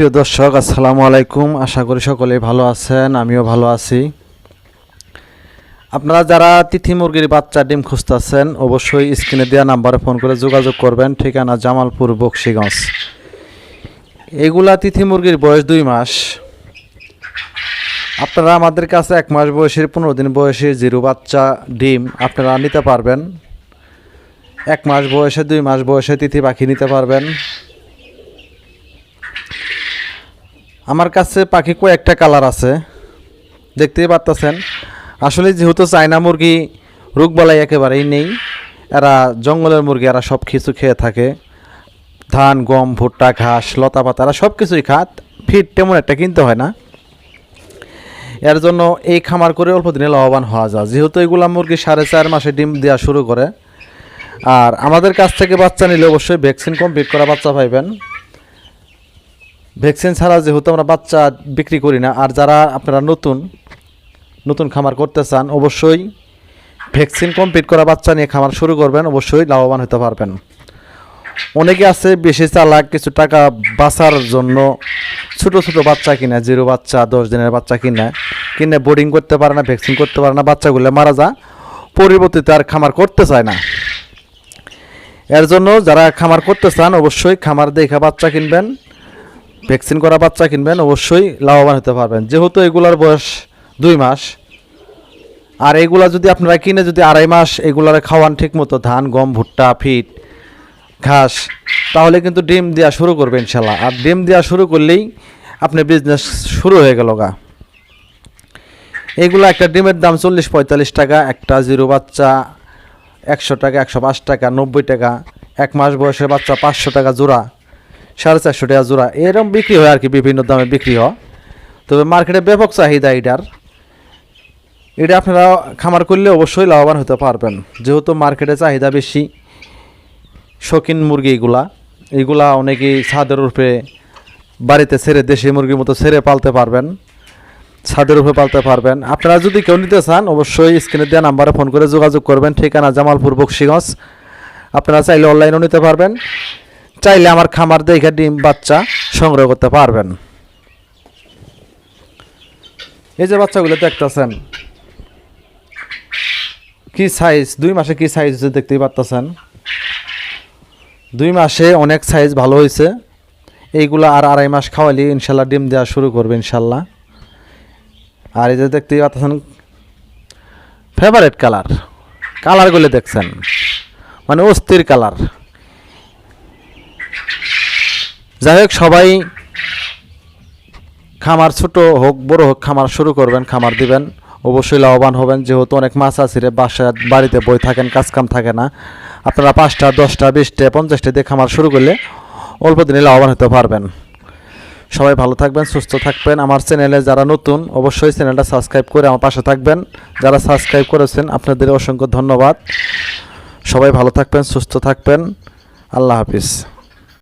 প্রিয় দর্শক, আসসালামু আলাইকুম। আশা করি সকলেই ভালো আছেন, আমিও ভালো আছি। আপনারা যারা তিথি মুরগির বাচ্চা ডিম খুঁজতেছেন, অবশ্যই স্ক্রিনে দেওয়া নাম্বারে ফোন করে যোগাযোগ করবেন। ঠিকানা জামালপুর, বক্সিগঞ্জ। এগুলা তিথি মুরগির বয়স দুই মাস। আপনারা আমাদের কাছে এক মাস বয়সের, পনেরো দিন বয়সের জিরো বাচ্চা ডিম আপনারা নিতে পারবেন। এক মাস বয়সে, দুই মাস বয়সে তিথি পাখি নিতে পারবেন। আমার কাছে পাখি কয়েকটা কালার আছে। দেখতেই পারতেছেন। আসলে যেহেতু চায়না মুরগি রোগবালাই একেবারেই নেই, এরা জঙ্গলের মুরগি, এরা সব কিছু খেয়ে থাকে। ধান, গম, ভুট্টা, ঘাস, লতা পাতা, এরা সব কিছুই খাত। ফিট তেমন একটা কিনতে হয় না। এর জন্য এই খামার করে অল্প দিনে লাভবান হওয়া যায়। যেহেতু এগুলা মুরগি সাড়ে চার মাসে ডিম দেওয়া শুরু করে। আর আমাদের কাছ থেকে বাচ্চা নিলে অবশ্যই ভ্যাকসিন কমপ্লিট করা বাচ্চা পাইবেন। ভ্যাকসিন ছাড়া যেহেতু আমরা বাচ্চা বিক্রি করি না, আর যারা আপনারা নতুন নতুন খামার করতে চান, অবশ্যই ভ্যাকসিন কমপ্লিট করা বাচ্চা নিয়ে খামার শুরু করবেন, অবশ্যই লাভবান হতে পারবেন। অনেকে আছে বেশি চালাক, কিছু টাকা বাঁচার জন্য ছোট ছোট বাচ্চা কিনে, জিরো বাচ্চা, দশ দিনের বাচ্চা কিনে কিনে বোর্ডিং করতে পারে না ভ্যাকসিন করতে পারে না, বাচ্চাগুলো মারা যা পরিবর্তিতে আর খামার করতে চায় না। এর জন্য যারা খামার করতে চান, অবশ্যই খামার দেখে বাচ্চা কিনবেন। ভ্যাকসিন করা বাচ্চা কিনবেন, অবশ্যই লাভবান হতে পারবেন। যেহেতু এগুলার বয়স দুই মাস, আর এগুলা যদি আপনারা কিনে যদি আড়াই মাস এগুলার খাওয়ান ঠিক মতো ধান, গম, ভুট্টা, ফিট, ঘাস, তাহলে কিন্তু ডিম দেওয়া শুরু করবে ইনশাল্লাহ আর ডিম দেওয়া শুরু করলেই আপনি বিজনেস শুরু হয়ে গেল গা। এগুলো একটা ডিমের দাম চল্লিশ পঁয়তাল্লিশ টাকা, একটা জিরো বাচ্চা একশো টাকা, একশো পাঁচ টাকা, নব্বই টাকা, এক মাস বয়সের বাচ্চা পাঁচশো টাকা জোড়া। সাড়ে চারশো টাকা জোড়া। এরকম বিক্রি হয় আর কি, বিভিন্ন দামে বিক্রি হয়। তবে মার্কেটে ব্যাপক চাহিদা এটার। এটা আপনারা খামার করলে অবশ্যই লাভবান হতে পারবেন। যেহেতু মার্কেটে চাহিদা বেশি, শৌখিন মুরগি এগুলা। এগুলা অনেকেই ছাদের উপরে বাড়িতে ছেড়ে দেশি মুরগির মতো ছেড়ে পালতে পারবেন। ছাদের উপরে পালতে পারবেন। আপনারা যদি কেউ নিতে চান, অবশ্যই স্ক্রিনে দেওয়া নাম্বারে ফোন করে যোগাযোগ করবেন। ঠিকানা জামালপুর বক্সিগঞ্জ। আপনারা চাইলে অনলাইনেও নিতে পারবেন। চাইলে আমার খামার দেখে ডিম বাচ্চা সংগ্রহ করতে পারবেন। এই যে বাচ্চাগুলো দেখতেছেন, কি সাইজ দুই মাসে কি সাইজ হয়েছে দেখতেই পারতেছেন? দুই মাসে অনেক সাইজ ভালো হয়েছে। এইগুলো আর আড়াই মাস খাওয়ালে ইনশাল্লাহ ডিম দেওয়া শুরু করবে ইনশাল্লাহ। আর এই যে দেখতেই পাচ্ছেন ফেভারেট কালার কালারগুলো দেখছেন মানে অস্থির কালার যাই হোক সবাই খামার ছোট হোক, বড় হোক, খামার শুরু করবেন, খামার দিবেন। অবশ্যই লাভবান হবেন, যেহেতু অনেক মাছ আছে রে বাসা বাড়িতে বই থাকেন কাজকাম থাকে না। আপনারা পাঁচটা, দশটা, বিশটা, পঞ্চাশটা দিয়ে খামার শুরু করলে অল্প দিনে লাভবান হতে পারবেন। সবাই ভালো থাকবেন, সুস্থ থাকবেন। আমার চ্যানেলে যারা নতুন, অবশ্যই চ্যানেলটা সাবস্ক্রাইব করে আমার পাশে থাকবেন। যারা সাবস্ক্রাইব করেছেন, আপনাদের অসংখ্য ধন্যবাদ। সবাই ভালো থাকবেন, সুস্থ থাকবেন। আল্লাহ হাফিজ।